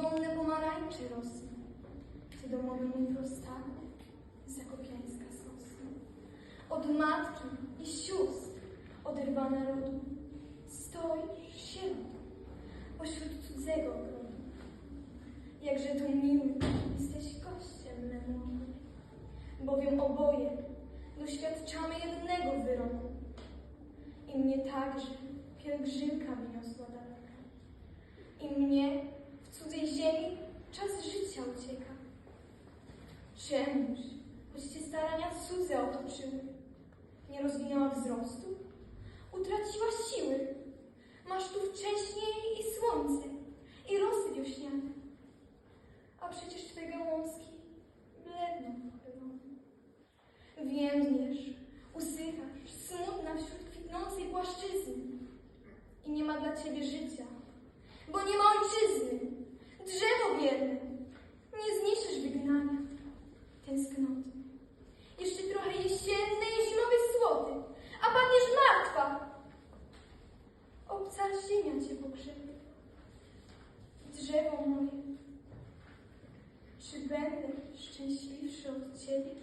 Dzwonne pomarańczy rosną, czy domowy mój rozstany, zakopiańska sosna. Od matki i sióstr oderwana rodu, stoisz sierotą pośród cudzego grodu. Jakże tu miły jesteś kościem memu, bowiem oboje doświadczamy jednego wyroku. I mnie także pielgrzymka wyniosła daleka. I mnie życia ucieka. Czemuż, choć cię starania cudze otoczyły, nie rozwinęła wzrostu, utraciła siły. Masz tu wcześniej i słońce, i rosy wiośniane, a przecież twe gałązki bledną pochylone. Więdniesz, usychasz, smutna wśród kwitnącej płaszczyzny i nie ma dla ciebie życia, bo nie ma ojczyzny. Drzewo biedne, ziemia cię pogrzebie. Drzewo moje, czy będę szczęśliwszy od ciebie?